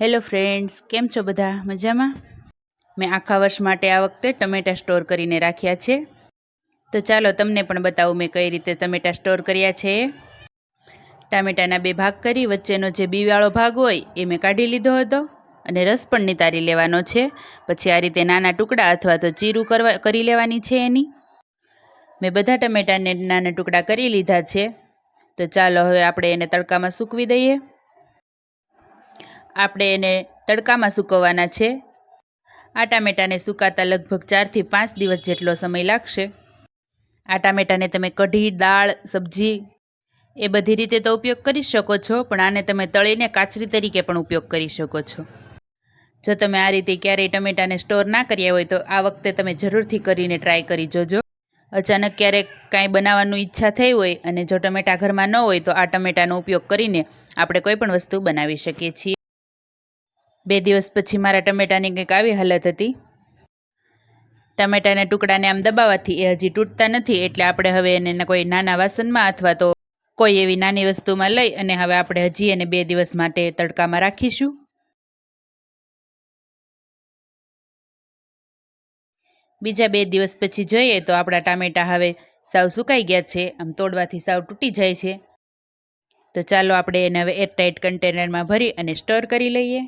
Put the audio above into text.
Hello friends, કેમ છો બધા? મજામાં? મેં આખા વર્ષ માટે આ વખતે ટમેટાં સ્ટોર કરીને રાખ્યા છે. તો ચાલો તમને પણ બતાવું મેં કઈ રીતે ટમેટાં સ્ટોર કર્યા છે. ટામેટાના બે ભાગ કરી, વચ્ચેનો જે બીવાળો ભાગ હોય એ મેં કાઢી લીધો હતો અને રસ પણ નિતારી લેવાનો છે. પછી આ રીતે નાના ટુકડા અથવા તો ચીરું કરવા, કરી લેવાની છે એની. મેં બધા ટમેટાને નાના ટુકડા કરી લીધા છે. તો ચાલો હવે આપણે એને તડકામાં સૂકવી દઈએ. આપણે એને તડકામાં સૂકવવાના છે. આ ટામેટાને સુકાતા લગભગ ચારથી પાંચ દિવસ જેટલો સમય લાગશે. આ ટામેટાને તમે કઢી, દાળ, સબ્જી એ બધી રીતે તો ઉપયોગ કરી શકો છો, પણ આને તમે તળીને કાચરી તરીકે પણ ઉપયોગ કરી શકો છો. જો તમે આ રીતે ક્યારેય ટમેટાને સ્ટોર ના કર્યા હોય તો આ વખતે તમે જરૂરથી કરીને ટ્રાય કરી જોજો. અચાનક ક્યારેક કાંઈ બનાવવાનું ઈચ્છા થઈ હોય અને જો ટમેટા ઘરમાં ન હોય તો આ ટમેટાનો ઉપયોગ કરીને આપણે કોઈ પણ વસ્તુ બનાવી શકીએ છીએ. બે દિવસ પછી મારા ટમેટાની કંઈક આવી હાલત હતી. ટમેટાના ટુકડાને આમ દબાવવાથી એ હજી તૂટતા નથી, એટલે આપણે હવે એને કોઈ નાના વાસણમાં અથવા તો કોઈ એવી નાની વસ્તુમાં લઈ અને હવે આપણે હજી એને બે દિવસ માટે તડકામાં રાખીશું. બીજા બે દિવસ પછી જોઈએ તો આપણા ટામેટાં હવે સાવ સુકાઈ ગયા છે, આમ તોડવાથી સાવ તૂટી જાય છે. તો ચાલો આપણે એને હવે એરટાઇટ કન્ટેનરમાં ભરી અને સ્ટોર કરી લઈએ.